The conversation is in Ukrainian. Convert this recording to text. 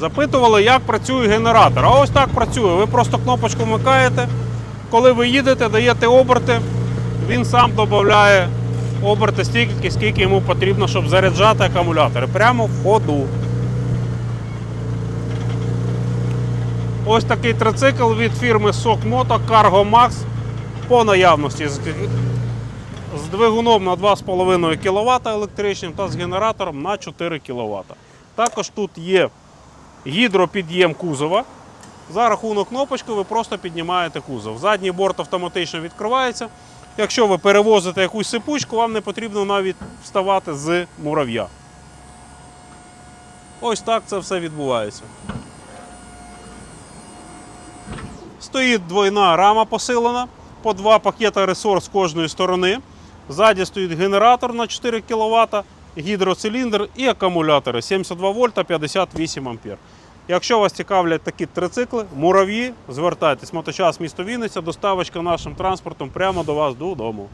Запитували, як працює генератор. А ось так працює. Ви просто кнопочку вмикаєте. Коли ви їдете, даєте оберти, він сам додає оберти стільки, скільки йому потрібно, щоб заряджати акумулятори. Прямо в ходу. Ось такий трицикл від фірми SOCMOTO Cargo Max по наявності з двигуном на 2,5 кВт електричним та з генератором на 4 кВт. Також тут є гідропід'єм кузова. За рахунок кнопочки ви просто піднімаєте кузов. Задній борт автоматично відкривається. Якщо ви перевозите якусь сипучку, вам не потрібно навіть вставати з мурав'я. Ось так це все відбувається. Стоїть двойна рама посилена, по два пакета ресурс з кожної сторони. Ззаді стоїть генератор на 4 кВт, гідроциліндр і акумулятори 72 вольта 58 ампер. Якщо вас цікавлять такі трицикли, мурав'ї, звертайтесь, моточас місто Вінниця, доставочка нашим транспортом прямо до вас додому.